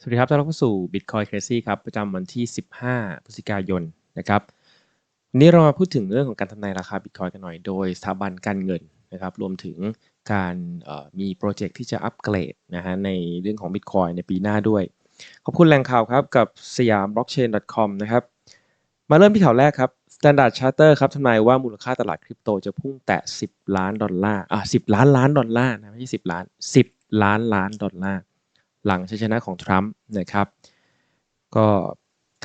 สวัสดีครับต้อนรับเข้าสู่ Bitcoin Crazy ครับประจำวันที่ 15 พฤศจิกายนนะครับวันนี้เรามาพูดถึงเรื่องของการทำนายราคา Bitcoin กันหน่อย โดยสถาบันการเงินนะครับ รวมถึงการมีโปรเจกต์ที่จะอัปเกรดนะฮะในเรื่องของ Bitcoin ในปีหน้าด้วย ขอบคุณแหล่งข่าวครับกับสยาม blockchain.com นะครับ มาเริ่มที่ข่าวแรกครับ Standard Charter ครับทำนายว่ามูลค่าตลาดคริปโตจะพุ่งแตะ 10 ล้านดอลลาร์ อะ 10 ล้านล้านดอลลาร์นะไม่ใช่ 10 ล้าน 10 ล้านล้านดอลลาร์ หลังชัยชนะของทรัมป์นะครับ ก็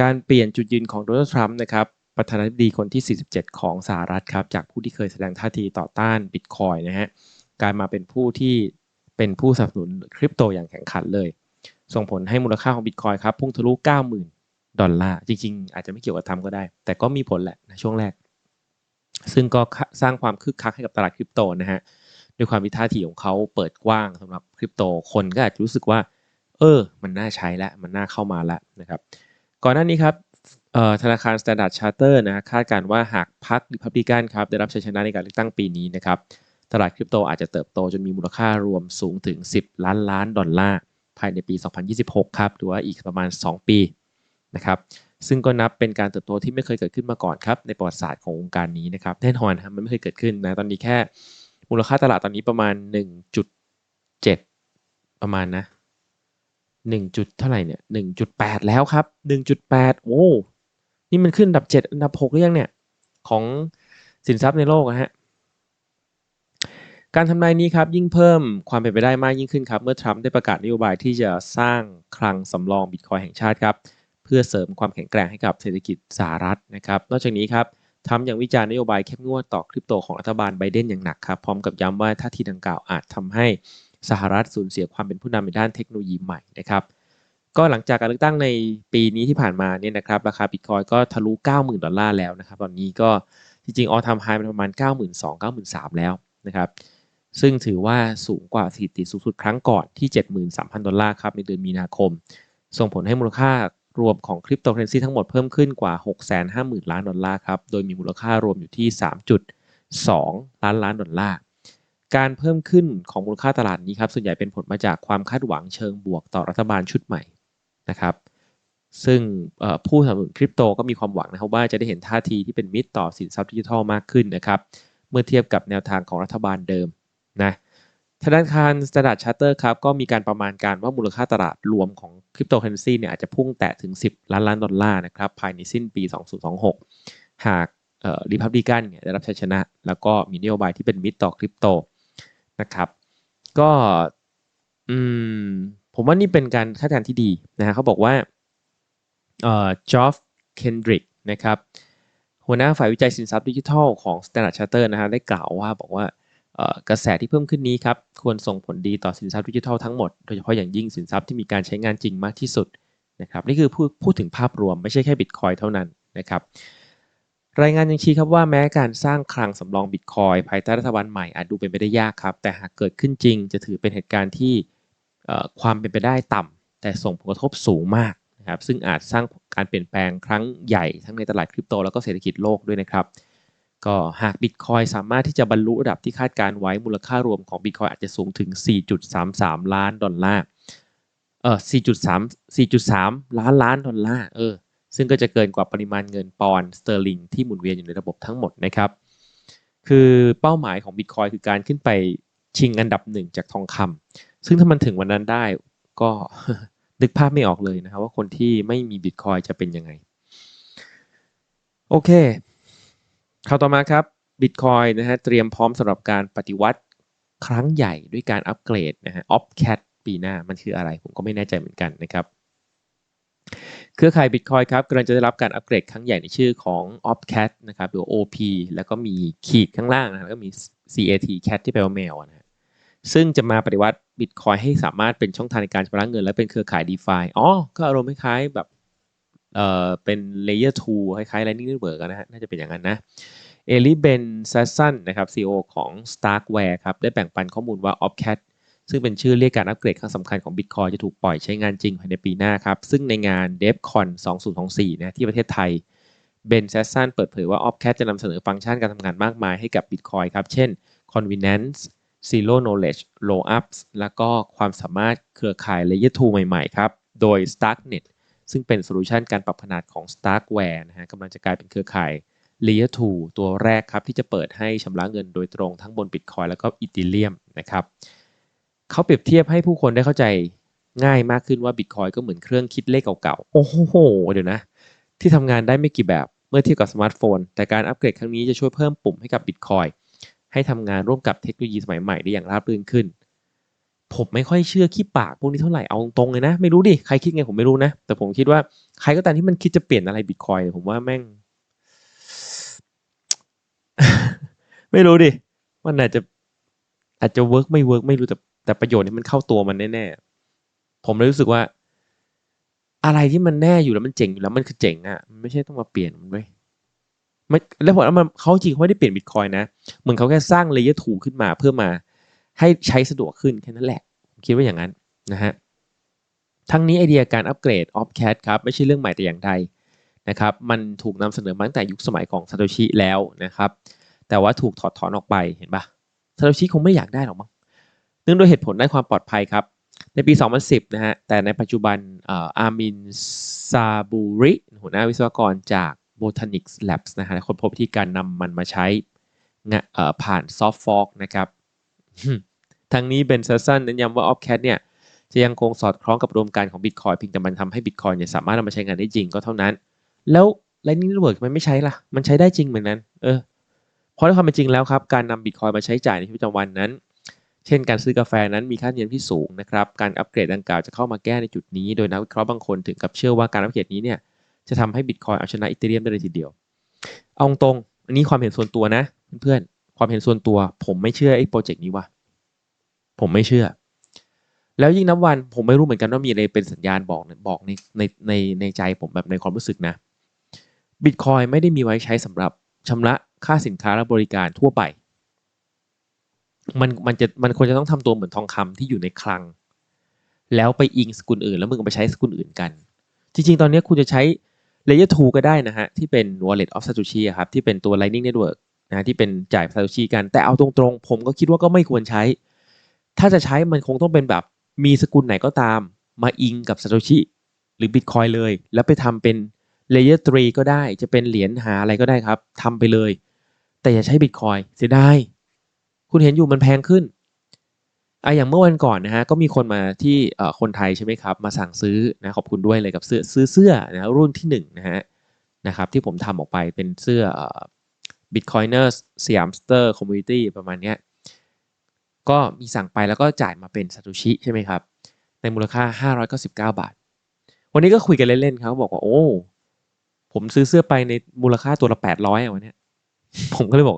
การเปลี่ยนจุดยืนของโดนัลด์ทรัมป์นะครับประธานาธิบดีคนที่ 47 ของสหรัฐครับจากผู้ที่เคยแสดงท่าทีต่อต้านบิตคอยนะฮะกลายมาเป็นผู้ที่เป็นผู้สนับสนุนคริปโตอย่างแข่งขันเลย ส่งผลให้มูลค่าของบิตคอยครับพุ่งทะลุ 90,000 ดอลลาร์ จริงๆ อาจจะไม่เกี่ยวกับทำก็ได้ แต่ก็มีผลแหละในช่วงแรก ซึ่งก็สร้างความคึกคักให้กับตลาดคริปโตนะฮะด้วยความที่ท่าทีของเขาเปิดกว้างสำหรับคริปโตคนก็อาจจะรู้สึกว่า เออ มันน่าใช้แล้วมันน่าเข้ามาแล้วนะครับ ก่อนหน้านี้ครับธนาคาร Standard Charter นะคาดการณ์ว่าหากพรรค Republican ครับได้รับชัยชนะในการเลือกตั้งปีนี้นะครับ ตลาดคริปโตอาจจะเติบโตจนมีมูลค่ารวมสูงถึง 10 ล้านล้านดอลลาร์ ภายในปี 2026 ครับ หรือว่าอีกประมาณ 2 ปีนะครับ ซึ่งก็นับเป็นการเติบโตที่ไม่เคยเกิดขึ้นมาก่อนครับ ในประวัติศาสตร์ของวงการนี้นะครับ แน่นอนครับมันไม่เคยเกิดขึ้นนะ ตอนนี้แค่มูลค่าตลาดตอนนี้ประมาณ 1.7 ประมาณนะ หนึ่งจุดเท่าไหร่เนี่ยหนึ่งจุดแปดแล้วครับหนึ่งจุดแปดโอ้นี่มันขึ้นอันดับเจ็ดอันดับหกหรือยังเนี่ย ของสินทรัพย์ในโลกนะฮะการทำนายนี้ครับยิ่งเพิ่มความเป็นไปได้มากยิ่งขึ้นครับ เมื่อทรัมป์ได้ประกาศนโยบายที่จะสร้างคลังสำรองบิตคอยแห่งชาติครับ เพื่อเสริมความแข็งแกร่งให้กับเศรษฐกิจสหรัฐนะครับ นอกจากนี้ครับทรัมป์ยังวิจารณ์นโยบายเข้มงวดต่อคริปโตของรัฐบาลไบเดนอย่างหนักครับ พร้อมกับย้ำว่าท่าทีดังกล่าวอาจทำให้ สหรัฐสูญเสียความเป็นผู้นำในด้านเทคโนโลยีใหม่นะครับก็หลังจากการเลือกตั้งในปีนี้ที่ผ่านมาเนี่ยนะครับราคาบิตคอยก็ทะลุ 90,000 ดอลลาร์แล้วนะครับตอนนี้ก็จริงๆออทามไฮเป็นประมาณ 92,000 93,000แล้วนะครับซึ่งถือว่าสูงกว่าสถิติสูงสุดครั้งก่อนที่ 73,000 ดอลลาร์ครับในเดือนมีนาคม ส่งผลให้มูลค่ารวมของคริปโตเคอเรนซีทั้งหมดเพิ่มขึ้นกว่า 650,000 ล้านดอลลาร์ครับโดยมีมูลค่ารวมอยู่ที่ 3.2 ล้านล้านดอลลาร์ การเพิ่มขึ้นของมูลค่าตลาดนี้ครับส่วนใหญ่เป็นผลมาจากความคาดหวังเชิงบวกต่อรัฐบาลชุดใหม่นะครับซึ่งผู้สนับสนุนคริปโตก็มีความหวังนะครับว่าจะได้เห็นท่าทีที่เป็นมิตรต่อสินทรัพย์ดิจิทัลมากขึ้นนะครับเมื่อเทียบกับแนวทางของรัฐบาลเดิมนะธนาคาร Standard Charter ครับก็มีการประมาณการว่ามูลค่าตลาดรวมของคริปโตเคอเรนซีเนี่ยอาจจะพุ่งแตะถึง 10 ล้านล้านดอลลาร์นะครับภายในสิ้นปี 2026 หากริพับลิกันเนี่ยได้รับชัยชนะ แล้วก็มีนโยบายที่เป็นมิตรต่อคริปโต นะครับ ก็อืมผมว่านี่เป็นการคาดการณ์ที่ดีนะฮะเขาบอกว่าเอ่อจอฟเคนดริกนะครับหัวหน้าฝ่ายวิจัยสินทรัพย์ดิจิทัลของ Standard Charter นะฮะได้กล่าวว่าบอกว่ากระแสที่เพิ่มขึ้นนี้ครับควรส่งผลดีต่อสินทรัพย์ดิจิทัลทั้งหมด โดยเฉพาะอย่างยิ่งสินทรัพย์ที่มีการใช้งานจริงมากที่สุดนะครับนี่คือพูดพูดถึงภาพรวมไม่ใช่แค่บิตคอยเท่านั้นนะครับ รายงานยังชี้ครับว่าแม้การสร้างคลังสำรองบิตคอยภายใต้รัฐบาลใหม่อาจดูเป็นไปได้ยากครับ แต่หากเกิดขึ้นจริงจะถือเป็นเหตุการณ์ที่ความเป็นไปได้ต่ำแต่ส่งผลกระทบสูงมากนะครับซึ่งอาจสร้างการเปลี่ยนแปลงครั้งใหญ่ทั้งในตลาดคริปโตแล้วก็เศรษฐกิจโลกด้วยนะครับก็หากบิตคอยสามารถที่จะบรรลุระดับที่คาดการไว้มูลค่ารวมของบิตคอยอาจจะสูงถึง 4.33 ล้านดอลลาร์เออ4.3 4.3 ล้านล้านดอลลาร์เออ ซึ่งก็จะเกินกว่าปริมาณเงินปอนด์สเตอร์ลิงที่หมุนเวียนอยู่ในระบบทั้งหมดนะครับ คือเป้าหมายของบิตคอยคือการขึ้นไปชิงอันดับหนึ่งจากทองคำซึ่งถ้ามันถึงวันนั้นได้ก็นึกภาพไม่ออกเลยนะครับว่าคนที่ไม่มีบิตคอยจะเป็นยังไง โอเคข่าวต่อมาครับบิตคอยนะฮะเตรียมพร้อมสำหรับการปฏิวัติครั้งใหญ่ด้วยการอัปเกรดนะฮะออฟแคปีหน้ามันคืออะไรผมก็ไม่แน่ใจเหมือนกันนะครับ เครือข่าย Bitcoin ครับกำลังจะได้รับการอัปเกรดครั้งใหญ่ในชื่อของ Opcat นะครับหรือ OP แล้วก็มีขีดข้างล่างนะแล้วก็มี CAT cat ที่แปลว่าแมวนะฮะซึ่งจะมาปฏิวัติ Bitcoin ให้สามารถเป็นช่องทางในการชำระเงิน และเป็นเครือข่าย DeFi อ๋อ ก็อารมณ์คล้ายๆแบบเอ่อเป็น Layer 2 คล้ายๆ Lightning Network นะฮะน่าจะเป็นอย่างนั้นนะเอลิเบนแซสซันนะครับ CEO ของ Starkware ครับได้แบ่งปันข้อมูลว่า Opcat ซึ่งเป็นชื่อเรียกการอัปเกรดครั้งสำคัญของ Bitcoin จะถูกปล่อยใช้งานจริงภายในปีหน้าครับ ซึ่งในงาน DevCon 2024นะที่ประเทศไทยเบนแซสซันเปิดเผยว่า Opcat จะนำเสนอฟังก์ชันการทำงานมากมายให้กับ Bitcoin ครับ เช่น Convenience Zero Knowledge Rollups แล้วก็ความสามารถเครือข่าย Layer 2 ใหม่ๆ ครับ โดย Starknet ซึ่งเป็นโซลูชันการปรับขนาดของ Starkware นะฮะกำลังจะกลายเป็นเครือข่าย Layer 2 ตัวแรกครับ ที่จะเปิดให้ชำระเงินโดยตรงทั้งบน Bitcoin แล้วก็ Ethereum นะครับ เขาเปรียบเทียบให้ผู้คนได้เข้าใจง่ายมากขึ้นว่า Bitcoin ก็เหมือนเครื่องคิดเลขเก่าๆ โอ้โห เดี๋ยวนะ ที่ทำงานได้ไม่กี่แบบเมื่อเทียบกับสมาร์ทโฟน แต่การอัปเกรดครั้งนี้จะช่วยเพิ่มปุ่มให้กับ Bitcoin ให้ทำงานร่วมกับเทคโนโลยีสมัยใหม่ได้อย่างราบรื่นขึ้น ผมไม่ค่อยเชื่อขี้ปากพวกนี้เท่าไหร่ เอาตรงๆเลยนะ ไม่รู้ดิ ใครคิดไงผมไม่รู้นะ แต่ผมคิดว่าใครก็ตามที่มันคิดจะเปลี่ยนอะไร Bitcoin ผมว่าแม่ง ไม่รู้ดิ มันอาจจะอาจจะเวิร์กไม่เวิร์กไม่รู้แต่ แต่ประโยชน์นี่มันเข้าตัวมันแน่ๆ ผมเลยรู้สึกว่า อะไรที่มันแน่อยู่แล้วมันเจ๋งอยู่แล้วมันคือเจ๋งอะมันไม่ใช่ต้องมาเปลี่ยนมันด้ยไม่แล้วผมว่ามันเขาจริงเขาไม่ได้เปลี่ยนบิตคอยนะเหมือนเขาแค่สร้างเลเยอร์ถูขึ้นมาเพื่อมา ให้ใช้สะดวกขึ้นแค่นั้นแหละผมคิดว่าอย่างนั้นนะฮะทั้งนี้ไอเดียการอัปเกรดออฟแคทครับไม่ใช่เรื่องใหม่แต่อย่างใดนะครับมันถูกนำเสนอมาตั้งแต่ยุคสมัยของซาโตชิแล้วนะครับแต่ว่าถูกถอดถอนออกไปเห็นปะซาโตชิคงไม่อยากได้หรอกมั้ง เนื่องด้วยเหตุผลด้านความปลอดภัยครับ ในปี 2010 นะฮะ แต่ในปัจจุบันอามินซาบูริหัวหน้าวิศวกรจาก Botanics Labs นะฮะคนพบวิธีการนำมันมาใช้ผ่าน Soft Fork นะครับ ทั้งนี้เบนเซอร์สันเน้นย้ำว่า Opcat เนี่ย จะยังคงสอดคล้องกับรวมการของ Bitcoin เพียงแต่มันทำให้ Bitcoin เนี่ยสามารถนำมาใช้งานได้จริงก็เท่านั้น แล้ว Lightning Network มันไม่ใช้ล่ะ มันใช้ได้จริงเหมือนนั้น เออ เพราะในความเป็นจริงแล้วครับ การนำ Bitcoin มาใช้จ่ายในชีวิตประจำวันนั้น เช่นการซื้อกาแฟนั้นมีค่าธรรมเนียมที่สูงนะครับการอัปเกรดดังกล่าวจะเข้ามาแก้ในจุดนี้ โดยนักวิเคราะห์บางคนถึงกับเชื่อว่าการอัปเกรดนี้เนี่ยจะทำให้ Bitcoin เอาชนะอีเทเรียมได้เลยทีเดียว เอาตรงอันนี้ความเห็นส่วนตัวนะ เพื่อนๆความเห็นส่วนตัว ผมไม่เชื่อไอ้โปรเจกต์นี้ว่ะผมไม่เชื่อ แล้วยิ่งนับวันผมไม่รู้เหมือนกันว่ามีอะไรเป็นสัญญาณบอกบอกในในในในใจผมแบบในความรู้สึกนะ Bitcoin ไม่ได้มีไว้ใช้สำหรับชำระค่าสินค้าและบริการทั่วไป มันมันจะมันควรจะต้องทำตัวเหมือนทองคำที่อยู่ในคลัง แล้วไปอิงสกุลอื่น แล้วมึงไปใช้สกุลอื่นกัน จริง ๆ ตอนนี้คุณจะใช้ Layer 2ก็ได้นะฮะ ที่เป็น Wallet of Satoshi ครับ ที่เป็นตัว Lightning Network นะ ที่เป็นจ่าย Satoshi กัน แต่เอาตรงๆ ผมก็คิดว่าก็ไม่ควรใช้ ถ้าจะใช้มันคงต้องเป็นแบบมีสกุลไหนก็ตาม มาอิงกับ Satoshi หรือ Bitcoin เลย แล้วไปทำเป็น Layer 3ก็ได้ จะเป็นเหรียญหาอะไรก็ได้ครับทำไปเลย แต่อย่าใช้ Bitcoin เสียดาย คุณเห็นอยู่มันแพงขึ้นอะอย่างเมื่อวันก่อนนะฮะก็มีคนมาที่คนไทยใช่ไหมครับมาสั่งซื้อนะขอบคุณด้วยเลยกับเสื้อซื้อเสื้อนะรุ่นที่1นนะฮะนะครับที่ผมทำออกไปเป็นเสื้อ Bitcoiners สยามสเตอร์คอมมูนิตี้ประมาณนี้ก็มีสั่งไปแล้วก็จ่ายมาเป็นซาโตชิใช่ไหมครับ ในมูลค่า 599 บาท วันนี้ก็คุยกันเล่นๆครับบอกว่าโอ้ ผมซื้อเสื้อไปในมูลค่าตัวละ 800อะวันนี้ผมก็เลยบอก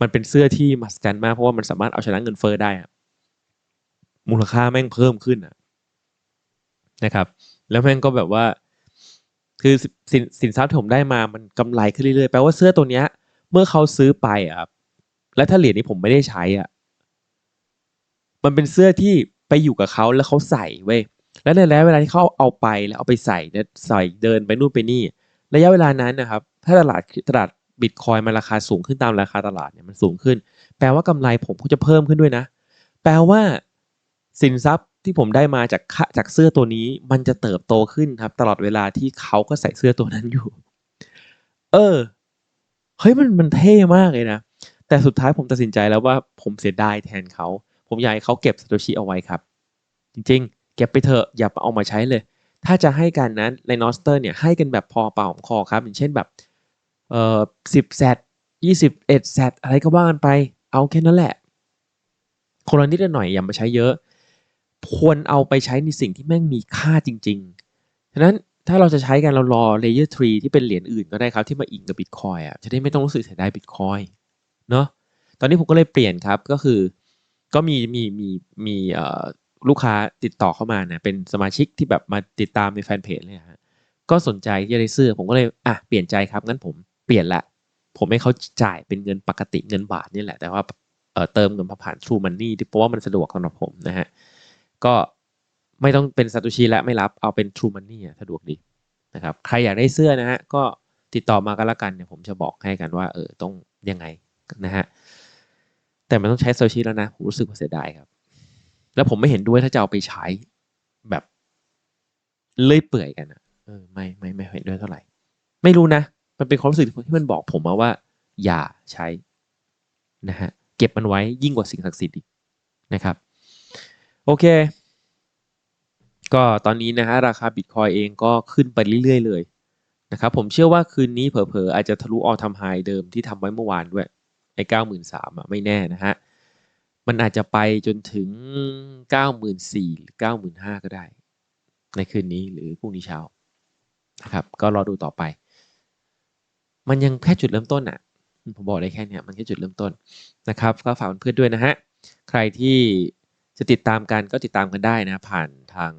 มันเป็นเสื้อที่มหัศจรรย์มากเพราะว่ามันสามารถเอาชนะเงินเฟอ้อได้มูลค่าแม่งเพิ่มขึ้นนะครับ แล้วแม่งก็แบบว่า คือสินสินทรัพย์ที่ผมได้มามันกำไรขึ้นเรื่อยๆแปลว่าเสื้อตัวเนี้ย เมื่อเขาซื้อไปอะครับและถ้าเหรียญนี้ผมไม่ได้ใช้อะมันเป็นเสื้อที่ไปอยู่กับเขาแล้วเขาใส่เว้ยแล้วในระยะเวลาที่เขาเอาไปแล้วเอาไปใส่เนี่ยใส่เดินไปนู่นไปนี่ ระยะเวลานั้นนะครับ ถ้าตลาดตลาด บิตคอยมันราคาสูงขึ้นตามราคาตลาดเนี่ยมันสูงขึ้น แปลว่ากำไรผมก็จะเพิ่มขึ้นด้วยนะ แปลว่า สินทรัพย์ที่ผมได้มาจากจากเสื้อตัวนี้ มันจะเติบโตขึ้นครับ ตลอดเวลาที่เขาก็ใส่เสื้อตัวนั้นอยู่ เออเฮ้ยมันมันเท่มากเลยนะ แต่สุดท้ายผมตัดสินใจแล้วว่าผมเสียดายแทนเขา ผมอยากให้เขาเก็บซาโตชิเอาไว้ครับ จริง ๆ เก็บไปเถอะอย่าเอามาใช้เลย ถ้าจะให้กันนั้นในนอสเตอร์เนี่ยให้กันแบบพอเป่าคอครับ อย่างเช่นแบบ เอ่อสิบแซดยี่สิบเอ็ดแซดอะไรก็ว่ากันไป เอาแค่นั้นแหละ คนละนิดหน่อยอย่ามาใช้เยอะ ควรเอาไปใช้ในสิ่งที่แม่งมีค่าจริงๆ ฉะนั้นถ้าเราจะใช้กันเรารอ layer 3ที่เป็นเหรียญอื่นก็ได้ครับที่มาอิงกับ Bitcoin อะจะได้ไม่ต้องรู้สึกเสียดาย Bitcoin เนาะตอนนี้ผมก็เลยเปลี่ยนครับก็คือ ก็มีมีมีมีเอ่อลูกค้าติดต่อเข้ามาเนี่ยเป็นสมาชิกที่แบบมาติดตามในแฟนเพจเลยฮะก็สนใจที่จะได้เสื้อผมก็เลยอะเปลี่ยนใจครับงั้นผม ปลี่ยนละผมให้เขาจ่ายเป็นเงินปกติเงินบาทนี่แหละ แต่ว่าเเติมเงินผ่าน True Money เพราะว่ามันสะดวกสำหรับผมนะฮะก็ไม่ต้องเป็นซาโตชิและไม่รับเอาเป็น True Money สะดวกดีนะครับใครอยากได้เสื้อนะฮะก็ติดต่อมากันละกันเดี๋ยผมจะบอกให้กันว่าเออต้องยังไงนะฮะแต่มันต้องใช้ซาโตชิแล้วนะ ผมรู้สึกว่าเสียดายครับ แล้วผมไม่เห็นด้วยถ้าจะเอาไปใช้แบบเลื่อยเปื่อยกันอะเออไม่ไม่ไม่เห็นด้วยเท่าไหร่ ไม่รู้นะ มันเป็นความรู้สึกที่มันบอกผมมาว่า อย่าใช้นะฮะเก็บมันไว้ยิ่งกว่าสิ่งศักดิ์สิทธิ์อีกนะครับ โอเค ก็ตอนนี้นะฮะราคาบิตคอยเองก็ขึ้นไปเรื่อยๆเลยนะครับผมเชื่อว่าคืนนี้เผลอๆ อาจจะทะลุออทำไฮเดิมที่ทำไว้เมื่อวานด้วยไอ้เก้าหมื่นสามอะไม่แน่นะฮะมันอาจจะไปจนถึงเก้าหมื่นสี่หรือเก้าหมื่นห้าก็ได้ ในคืนนี้หรือพรุ่งนี้เช้านะครับ ก็รอดูต่อไป มันยังแค่จุดเริ่มต้นอะผมบอกได้แค่เนี้ยมันแค่จุดเริ่มต้นนะครับ ก็ฝากเพื่อนด้วยนะฮะ ใครที่จะติดตามกันก็ติดตามกันได้นะ ผ่านทาง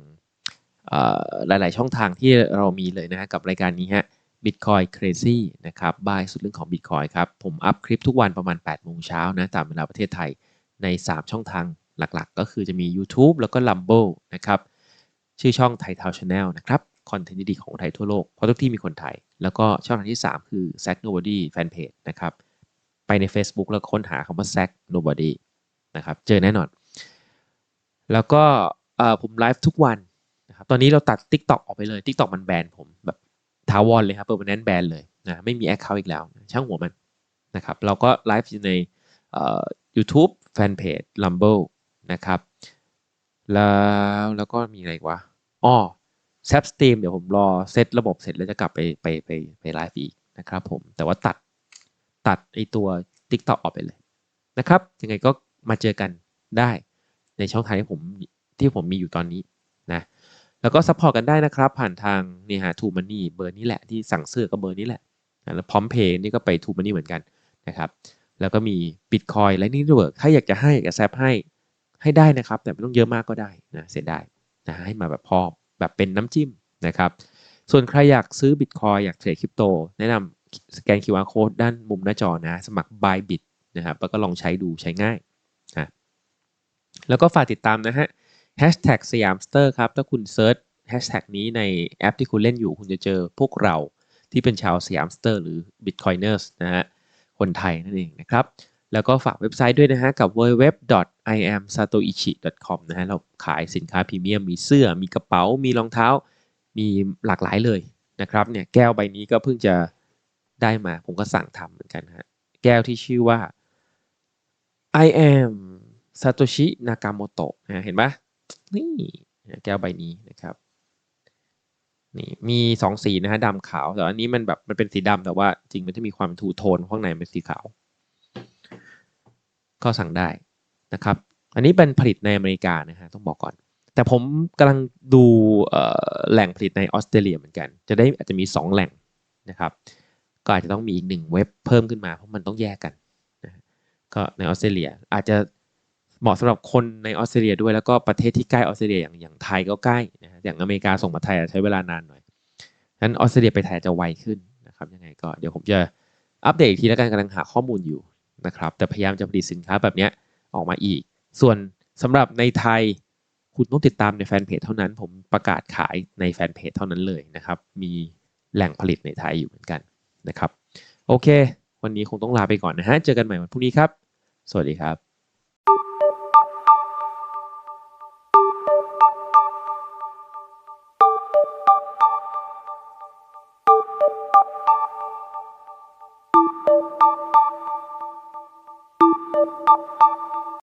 หลาย ๆ ช่องทางที่เรามีเลยนะฮะกับรายการนี้ฮะ Bitcoin Crazy นะครับบายสุดเรื่องของ Bitcoin ครับ ผมอัพคลิปทุกวันประมาณ8โมงเช้านะ ตามเวลาประเทศไทยใน 3 ช่องทางหลัก ๆ ก็คือจะมี YouTube แล้วก็ Rumble นะครับ ชื่อช่องไทยทาวชาแนลนะครับ คอนเทนต์ดีๆของไทยทั่วโลก เพราะทุกที่มีคนไทย แล้วก็ช่องทางที่ 3 คือ Zack Nobody Fanpage นะครับ ไปใน Facebook แล้วค้นหาคำว่า Zack Nobody นะครับ เจอแน่นอน แล้วก็ผมไลฟ์ทุกวันนะครับ ตอนนี้เราตัด TikTok ออกไปเลย TikTok มันแบนผมแบบถาวรเลยครับเปิดมันแนนแบนเลยนะไม่มี Account อีกแล้ว ช่างหัวมันนะครับ เราก็ไลฟ์อยู่ใน YouTube Fanpage Rumble นะครับ แล้วแล้วก็มีอะไรอีกวะอ้อ แซปสตรีมเดี๋ยวผมรอเซตระบบเสร็จแล้วจะกลับไปไปไปไปไลฟ์อีกนะครับผมแต่ว่าตัดตัดไอตัว TikTok ออกไปเลยนะครับยังไงก็มาเจอกันได้ในช่องทางที่ผมที่ผมมีอยู่ตอนนี้นะแล้วก็ซัพพอร์ตกันได้นะครับ ผ่านทางนี่ฮะทูมันนี่เบอร์นี้แหละที่สั่งเสื้อก็เบอร์นี้แหละแล้วพร้อมเพย์นี่ก็ไปทูมันนี่เหมือนกันนะครับแล้วก็มี Bitcoin และนี่ด้วยถ้าอยากจะให้อยากจะแซปให้ให้ได้นะครับ แต่ไม่ต้องเยอะมากก็ได้นะเสียดายนะให้มาแบบพอ แบบเป็นน้ำจิ้มนะครับ ส่วนใครอยากซื้อ Bitcoin อยากเทรดคริปโต แนะนำสแกน QR Code ด้านมุมหน้าจอนะ สมัคร Bybit นะครับแล้วก็ลองใช้ดูใช้ง่ายนะแล้วก็ฝากติดตามนะฮะ Hashtag สยามสเตอร์ครับ ถ้าคุณเซิร์ช Hashtag นี้ในแอปที่คุณเล่นอยู่คุณจะเจอพวกเราที่เป็นชาวสยามสเตอร์หรือ Bitcoiners นะฮะคนไทยนั่นเองนะครับ แล้วก็ฝากเว็บไซต์ด้วยนะฮะกับ www.iamsatoichi.com นะฮะเราขายสินค้าพรีเมียมมีเสื้อ มีกระเป๋า มีรองเท้า มีหลากหลายเลยนะครับเนี่ยแก้วใบนี้ก็เพิ่งจะได้มาผมก็สั่งทำเหมือนกันฮะแก้วที่ชื่อว่า I am Satoshi Nakamoto นะเห็นปะนี่แก้วใบนี้นะครับนี่มีสองสีนะฮะดำขาวแต่อันนี้มันแบบมันเป็นสีดำแต่ว่าจริงมันจะมีความทูโทนข้างในเป็นสีขาว ก็สั่งได้นะครับ อันนี้เป็นผลิตในอเมริกานะฮะต้องบอกก่อน แต่ผมกำลังดูแหล่งผลิตในออสเตรเลียเหมือนกัน จะได้อาจจะมี 2 แหล่งนะครับ ก็อาจจะต้องมีอีกหนึ่งเว็บเพิ่มขึ้นมาเพราะมันต้องแยกกันนะก็ในออสเตรเลียอาจจะเหมาะสำหรับคนในออสเตรเลียด้วยแล้วก็ประเทศที่ใกล้ออสเตรเลียอย่างอย่างไทยก็ใกล้นะอย่างอเมริกาส่งมาไทยใช้เวลานานหน่อยนั้นออสเตรเลียไปไทยจะไวขึ้นนะครับยังไงก็เดี๋ยวผมจะอัปเดตอีกทีแล้วกันกำลังหาข้อมูลอยู่ นะครับ แต่พยายามจะผลิตสินค้าแบบนี้ออกมาอีก ส่วนสำหรับในไทยคุณต้องติดตามในแฟนเพจเท่านั้น ผมประกาศขายในแฟนเพจเท่านั้นเลยนะครับ มีแหล่งผลิตในไทยอยู่เหมือนกันนะครับ โอเค วันนี้คงต้องลาไปก่อนนะฮะ เจอกันใหม่วันพรุ่งนี้ครับ สวัสดีครับ